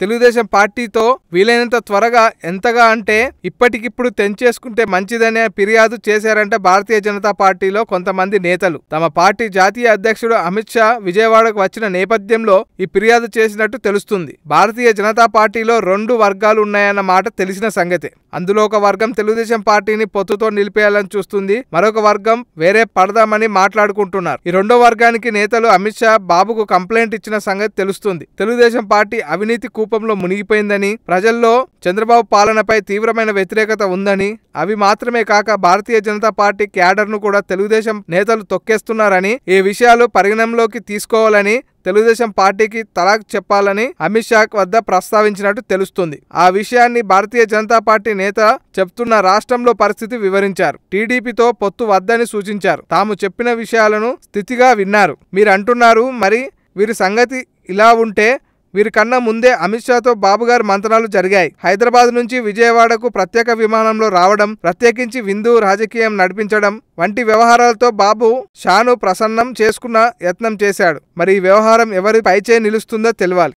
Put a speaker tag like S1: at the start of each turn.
S1: తెలుగుదేశం పార్టీతో వీలైనంత త్వరగా ఎంతగా అంటే ఇప్పటికిప్పుడు తెంచేసుకుంటే మంచిదనే ఫిర్యాదు చేశారంట భారతీయ జనతా పార్టీలో కొంతమంది నేతలు. తమ పార్టీ జాతీయ అధ్యక్షుడు అమిత్ షా విజయవాడకు వచ్చిన నేపథ్యంలో ఈ ఫిర్యాదు చేసినట్టు తెలుస్తుంది. భారతీయ జనతా పార్టీలో రెండు వర్గాలు ఉన్నాయన్న మాట తెలిసిన సంగతే. అందులో ఒక వర్గం తెలుగుదేశం పార్టీని పొత్తుతో నిలిపేయాలని చూస్తుంది. మరొక వర్గం వేరే పడదామని మాట్లాడుకుంటున్నారు. ఈ రెండో వర్గానికి నేతలు అమిత్ షా బాబుకు కంప్లైంట్ ఇచ్చిన సంగతి తెలుస్తుంది. తెలుగుదేశం పార్టీ అవినీతి కూపంలో మునిగిపోయిందని ప్రజల్లో చంద్రబాబు పాలనపై తీవ్రమైన వ్యతిరేకత ఉందని అవి మాత్రమే కాక భారతీయ జనతా పార్టీ క్యాడర్ను కూడా తెలుగుదేశం నేతలు తొక్కేస్తున్నారని ఈ విషయాలు పరిగణంలోకి తీసుకోవాలని తెలుగుదేశం పార్టీకి తలాక్ చెప్పాలని అమిత్ షా వద్ద ప్రస్తావించినట్టు తెలుస్తుంది. ఆ విషయాన్ని భారతీయ జనతా పార్టీ నేత చెప్తున్న రాష్ట్రంలో పరిస్థితి వివరించారు. టీడీపీతో పొత్తు వద్దని సూచించారు. తాము చెప్పిన విషయాలను స్థితిగా విన్నారు. మీరు అంటున్నారు మరి వీరి సంగతి ఇలా ఉంటే వీరికన్నా ముందే అమిత్ షాతో బాబు గారి మంత్రాలు జరిగాయి. హైదరాబాద్ నుంచి విజయవాడకు ప్రత్యేక విమానంలో రావడం ప్రత్యేకించి విందు రాజకీయం నడిపించడం వంటి వ్యవహారాలతో బాబు షాను ప్రసన్నం చేసుకున్న యత్నం చేశాడు. మరి ఈ వ్యవహారం ఎవరి పైచే నిలుస్తుందో తెలియాలి